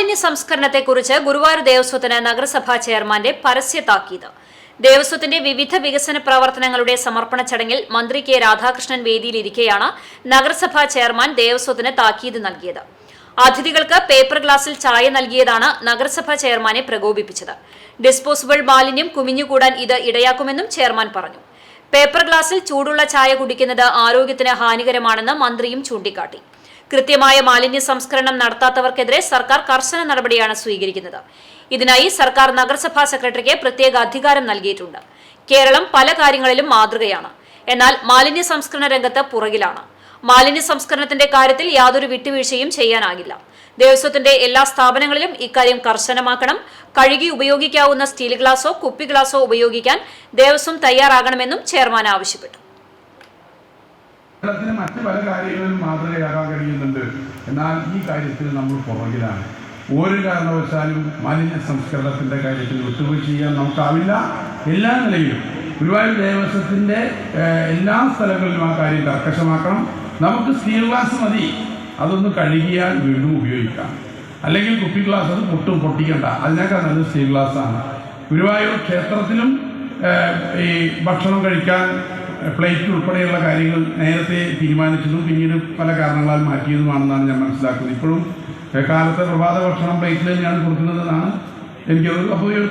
മാലിന്യ സംസ്കരണത്തെക്കുറിച്ച് ഗുരുവായൂർ ദേവസ്വത്തിന് നഗരസഭാ ചെയർമാന്റെ പരസ്യ താക്കീത് ദേവസ്വത്തിന്റെ വിവിധ വികസന പ്രവർത്തനങ്ങളുടെ സമർപ്പണ ചടങ്ങിൽ മന്ത്രി കെ രാധാകൃഷ്ണൻ വേദിയിലിരിക്കെയാണ് നഗരസഭാ ചെയർമാൻ ദേവസ്വത്തിന് താക്കീത് നൽകിയത്. അതിഥികൾക്ക് പേപ്പർ ഗ്ലാസിൽ ചായ നൽകിയതാണ് നഗരസഭാ ചെയർമാനെ പ്രകോപിപ്പിച്ചത്. ഡിസ്പോസിബിൾ മാലിന്യം കുമിഞ്ഞുകൂടാൻ ഇത് ഇടയാക്കുമെന്നും ചെയർമാൻ പറഞ്ഞു. പേപ്പർ ഗ്ലാസിൽ ചൂടുള്ള ചായ കുടിക്കുന്നത് ആരോഗ്യത്തിന് ഹാനികരമാണെന്ന് മന്ത്രിയും ചൂണ്ടിക്കാട്ടി. കൃത്യമായ മാലിന്യ സംസ്കരണം നടത്താത്തവർക്കെതിരെ സർക്കാർ കർശന നടപടിയാണ് സ്വീകരിക്കുന്നത്. ഇതിനായി സർക്കാർ നഗരസഭാ സെക്രട്ടറിക്ക് പ്രത്യേക അധികാരം നൽകിയിട്ടുണ്ട്. കേരളം പല കാര്യങ്ങളിലും മാതൃകയാണ്. എന്നാൽ മാലിന്യ സംസ്കരണ രംഗത്ത് പുറകിലാണ്. മാലിന്യ സംസ്കരണത്തിന്റെ കാര്യത്തിൽ യാതൊരു വിട്ടുവീഴ്ചയും ചെയ്യാനാകില്ല. ദേവസ്വത്തിന്റെ എല്ലാ സ്ഥാപനങ്ങളിലും ഇക്കാര്യം കർശനമാക്കണം. കഴുകി ഉപയോഗിക്കാവുന്ന സ്റ്റീൽ ഗ്ലാസോ കുപ്പി ഗ്ലാസോ ഉപയോഗിക്കാൻ ദേവസ്വം തയ്യാറാകണമെന്നും ചെയർമാൻ ആവശ്യപ്പെട്ടു. കേരളത്തിന് മറ്റു പല കാര്യങ്ങളിലും മാതൃകയാകാൻ കഴിയുന്നുണ്ട്. എന്നാൽ ഈ കാര്യത്തിൽ നമ്മൾ പുറകിലാണ്. ഒരു കാരണവശാലും മാലിന്യ സംസ്കരണത്തിന്റെ കാര്യത്തിൽ വിട്ടുവീഴ്ച ചെയ്യാൻ നമുക്കാവില്ല. എല്ലാ നിലയിലും ഗുരുവായൂർ ദേവസ്വത്തിന്റെ എല്ലാ സ്ഥലങ്ങളിലും ആ കാര്യം കർക്കശമാക്കണം. നമുക്ക് സ്റ്റീൽ ഗ്ലാസ് മതി. അതൊന്ന് കഴുകിയാൽ വീണ്ടും ഉപയോഗിക്കാം. അല്ലെങ്കിൽ കുപ്പി ഗ്ലാസ് അത് പൊട്ടും പൊട്ടിക്കണ്ട. അതിനേക്കാൾ നല്ലത് സ്റ്റീൽ ആണ്. ഗുരുവായൂർ ക്ഷേത്രത്തിലും ഈ ഭക്ഷണം കഴിക്കാൻ പ്ലേറ്റ് ഉൾപ്പെടെയുള്ള കാര്യങ്ങൾ നേരത്തെ തീരുമാനിച്ചതും പിന്നീട് പല കാരണങ്ങളാൽ മാറ്റിയതുമാണെന്നാണ് ഞാൻ മനസ്സിലാക്കുന്നത്. ഇപ്പോഴും കാലത്തെ പ്രഭാത ഭക്ഷണം പ്ലേറ്റിൽ തന്നെയാണ് കൊടുക്കുന്നതെന്നാണ് എനിക്കത് അപ്പോൾ ഒരു